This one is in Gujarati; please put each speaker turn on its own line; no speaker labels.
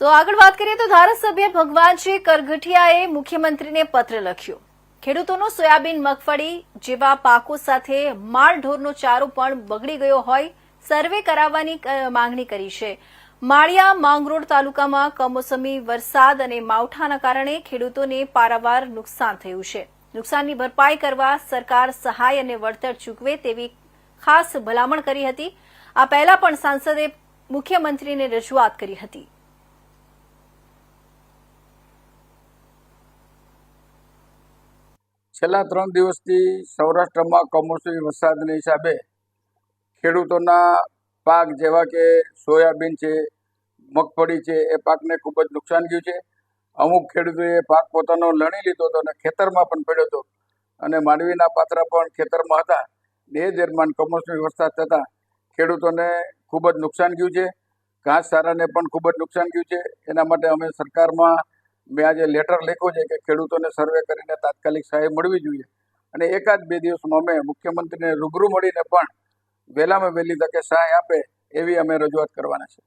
તો આગળ વાત કરીએ તો ધારાસભ્ય ભગવાનજી કરગઠિયાએ મુખ્યમંત્રીને પત્ર લખ્યો. ખેડૂતોનો સોયાબીન મગફળી જેવા પાકો સાથે માળ ઢોરનો ચારો પણ બગડી ગયો હોય સર્વે કરાવવાની માંગણી કરી છે. માળિયા, માંગરોળ તાલુકામાં કમોસમી વરસાદ અને માવઠાના કારણે ખેડૂતોને પારાવાર નુકસાન થયું છે. નુકસાનની ભરપાઈ કરવા સરકાર સહાય અને વળતર ચૂકવે તેવી ખાસ ભલામણ કરી હતી. આ પહેલા પણ સાંસદે મુખ્યમંત્રીને રજૂઆત કરી હતી.
છેલ્લા ત્રણ દિવસથી સૌરાષ્ટ્રમાં કમોસમી વરસાદને હિસાબે ખેડૂતોના પાક જેવા કે સોયાબીન છે, મગફળી છે, એ પાકને ખૂબ જ નુકસાન ગયું છે. અમુક ખેડૂતોએ પાક પોતાનો લણી લીધો હતો અને ખેતરમાં પણ પડ્યો હતો. અને માંડવીના પાત્રા પણ ખેતરમાં હતા. એ દરમિયાન કમોસમી વરસાદ થતાં ખેડૂતોને ખૂબ જ નુકસાન ગયું છે. ઘાસ સારાને પણ ખૂબ જ નુકસાન ગયું છે. એના માટે અમે સરકારમાં મેં આજે લેટર લખ્યો છે કે ખેડૂતોને સર્વે કરીને તાત્કાલિક સહાય મળવી જોઈએ. અને એકાદ બે દિવસમાં અમે મુખ્યમંત્રીને રૂબરૂ મળીને પણ વહેલામાં વહેલી તકે સહાય આપે એવી અમે રજૂઆત કરવાના છે